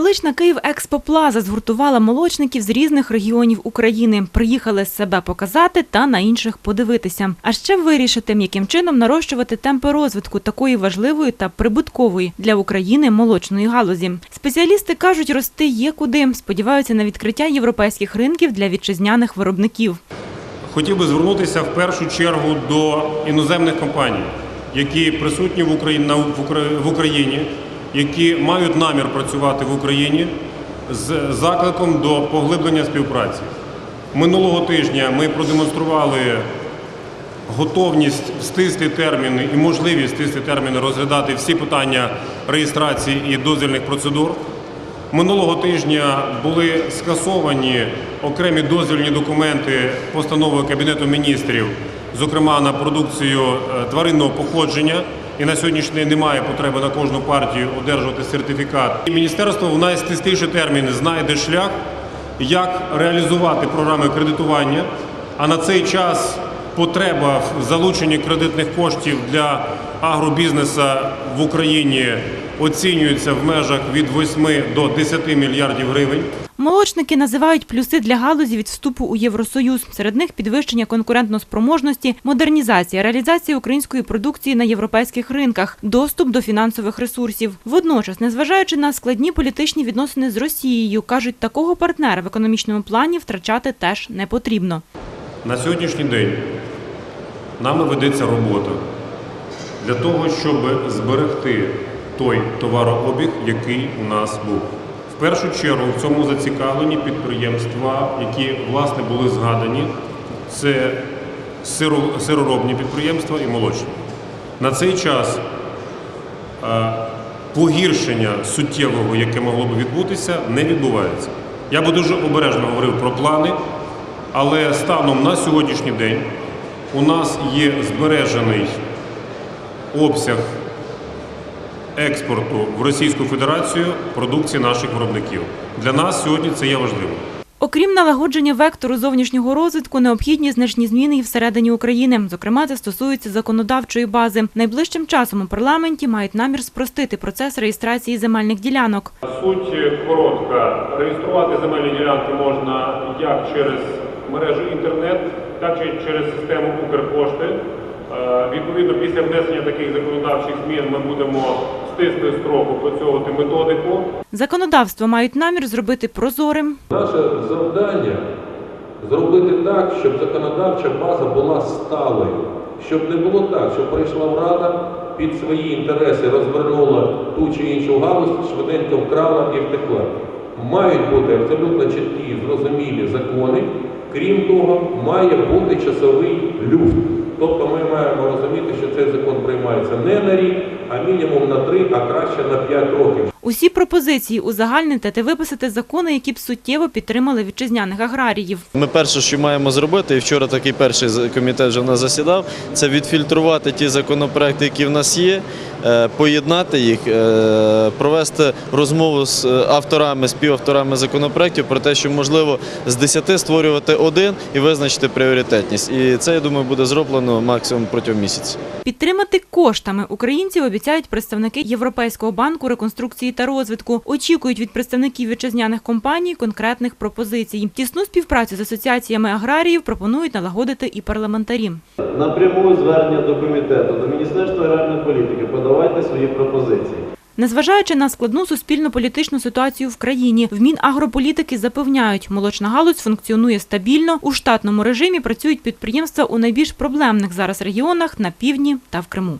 Столична Київ Експоплаза згуртувала молочників з різних регіонів України. Приїхали себе показати та на інших подивитися. А ще вирішити, яким чином нарощувати темпи розвитку такої важливої та прибуткової для України молочної галузі. Спеціалісти кажуть, рости є куди. Сподіваються на відкриття європейських ринків для вітчизняних виробників. Хотів би звернутися в першу чергу до іноземних компаній, які присутні в Україні, в Укра- в Україні, які мають намір працювати в Україні з закликом до поглиблення співпраці. Минулого тижня ми продемонстрували готовність в стислі терміни і можливість в стислі терміни розглядати всі питання реєстрації і дозвільних процедур. Минулого тижня були скасовані окремі дозвільні документи постановою Кабінету міністрів, зокрема на продукцію е, тваринного походження. І на сьогоднішній день немає потреби на кожну партію одержувати сертифікат. І міністерство в найстисліші терміни знайде шлях, як реалізувати програми кредитування. А на цей час потреба в залученні кредитних коштів для агробізнесу в Україні оцінюється в межах від 8 до 10 мільярдів гривень. Молочники називають плюси для галузі від вступу у Євросоюз. Серед них підвищення конкурентноспроможності, модернізація, реалізація української продукції на європейських ринках, доступ до фінансових ресурсів. Водночас, незважаючи на складні політичні відносини з Росією, кажуть, такого партнера в економічному плані втрачати теж не потрібно. На сьогоднішній день нами ведеться робота для того, щоб зберегти той товарообіг, який у нас був. Першу чергу в цьому зацікавлені підприємства, які власне були згадані, це сироробні підприємства і молочні. На цей час е, погіршення суттєвого, яке могло б відбутися, не відбувається. Я би дуже обережно говорив про плани, але станом на сьогоднішній день у нас є збережений обсяг експорту в Російську Федерацію продукції наших виробників. Для нас сьогодні це є важливим. Окрім налагодження вектору зовнішнього розвитку, необхідні значні зміни і всередині України. Зокрема, це стосується законодавчої бази. Найближчим часом у парламенті мають намір спростити процес реєстрації земельних ділянок. Суть коротка. Реєструвати земельні ділянки можна як через мережу інтернет, так і через систему Укрпошти. Е, Відповідно, після внесення таких законодавчих змін ми будемо в стислий строк опрацьовувати методику. Законодавство мають намір зробити прозорим, Наше завдання зробити так, щоб законодавча база була сталою, щоб не було так, що прийшла влада під свої інтереси, розвернула ту чи іншу галузь, швиденько вкрала і втекла. Мають бути абсолютно чіткі, зрозумілі закони. Крім того, має бути часовий люфт. Тобто ми маємо розуміти, що цей закон приймається не на рік, а мінімум на три, а краще на п'ять років. Усі пропозиції узагальнити та виписати закони, які б суттєво підтримали вітчизняних аграріїв. Ми перше, що маємо зробити, і вчора такий перший комітет вже в нас засідав, це відфільтрувати ті законопроекти, які в нас є, поєднати їх, е, провести розмову з е, авторами, співавторами законопроектів про те, що можливо з 10 створювати один і визначити пріоритетність. І це, я думаю, буде зроблено максимум протягом місяця. Підтримати коштами українців обіцяють представники Європейського банку реконструкції та розвитку. Очікують від представників вітчизняних компаній конкретних пропозицій. Тісну співпрацю з асоціаціями аграріїв пропонують налагодити і парламентарі. Напряму звернення до комітету, до Міністерства аграрної політики, подавайте свої пропозиції. Незважаючи на складну суспільно-політичну ситуацію в країні, в Мінагрополітики запевняють, молочна галузь функціонує стабільно. У штатному режимі працюють підприємства у найбільш проблемних зараз регіонах на півдні та в Криму.